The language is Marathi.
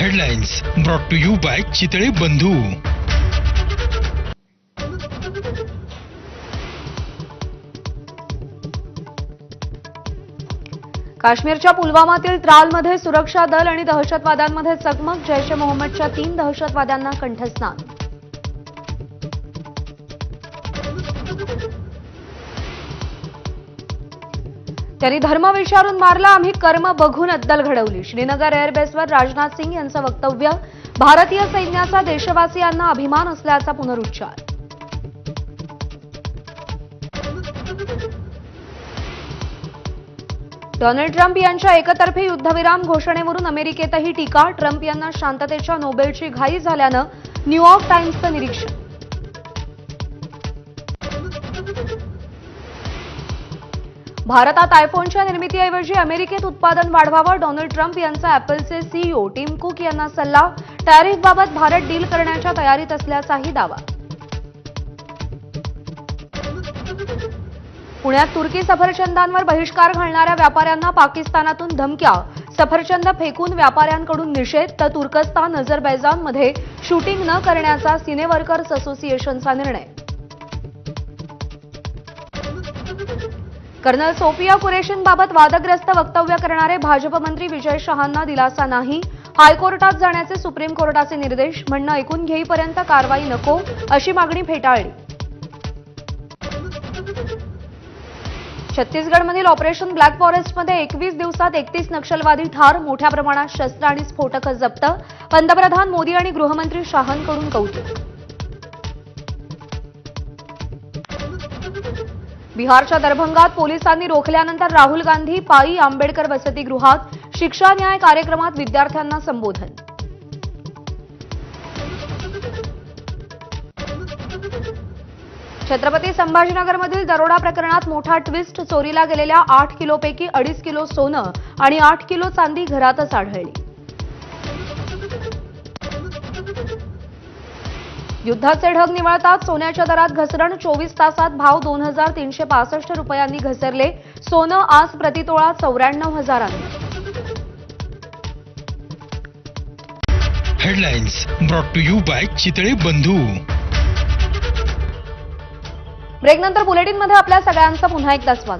Headlines brought to you by Chitale Bandhu काश्मीरच्या पुलवामातील त्रालमध्ये सुरक्षा दल आणि दहशतवाद्यांमध्ये चकमक जैश ए मोहम्मदच्या तीन दहशतवाद्यांना कंठस्नान. त्यांनी धर्म विचारून मारला. आम्ही कर्म बघून अद्दल घडवली. श्रीनगर एअरबेसवर राजनाथ सिंग यांचं वक्तव्य भारतीय सैन्याचा देशवासियांना अभिमान असल्याचा पुनरुच्चार. डोनाल्ड ट्रम्प यांच्या एकतर्फी युद्धविराम घोषणेवरून अमेरिकेतही टीका. ट्रम्प यांना शांततेच्या नोबेलची घाई झाल्यानं न्यूयॉर्क टाइम्सचं निरीक्षण. भारतात आयफोनच्या निर्मितीऐवजी अमेरिकेत उत्पादन वाढवावं डोनाल्ड ट्रम्प यांचा ऍपलचे सीईओ टीम कुक यांना सल्ला टॅरिफबाबत भारत डील करण्याच्या तयारीत असल्याचाही दावा. पुण्यात तुर्की सफरचंदांवर बहिष्कार घालणाऱ्या व्यापाऱ्यांना पाकिस्तानातून धमक्या सफरचंद फेकून व्यापाऱ्यांकडून निषेध तर तुर्कस्तान अझरबैजानमध्ये शूटिंग न करण्याचा सिनेवर्कर्स असोसिएशनचा निर्णय. कर्नल सोफिया कुरेशींबाबत वादग्रस्त वक्तव्य करणारे भाजप मंत्री विजय शहांना दिलासा नाही. हायकोर्टात जाण्याचे सुप्रीम कोर्टाचे निर्देश म्हणणं ऐकून घेईपर्यंत कारवाई नको अशी मागणी फेटाळली. छत्तीसगडमधील ऑपरेशन ब्लॅक फॉरेस्टमध्ये एकवीस दिवसात एकतीस नक्षलवादी ठार मोठ्या प्रमाणात शस्त्र आणि स्फोटकं जप्त. पंतप्रधान मोदी आणि गृहमंत्री शहांकडून कौतुक. बिहारच्या दरभंगात पोलिसांनी रोखल्यानंतर राहुल गांधी पायी आंबेडकर वसतिगृहात शिक्षा न्याय कार्यक्रमात विद्यार्थ्यांना संबोधन. छत्रपती संभाजीनगरमधील दरोडा प्रकरणात मोठा ट्विस्ट चोरीला गेलेल्या आठ किलोपैकी अडीच किलो सोनं आणि आठ किलो चांदी घरातच आढळली. युद्धाचे ढग निवळतात सोन्याच्या दरात घसरण. चोवीस तासात भाव दोन हजार तीनशे पासष्ट रुपयांनी घसरले. सोनं आज प्रतितोळा चौऱ्याण्णव हजारांनी. Headlines brought to you by Chitale Bandhu. ब्रेकनंतर बुलेटिनमध्ये आपल्या सगळ्यांचं पुन्हा एकदा स्वागत.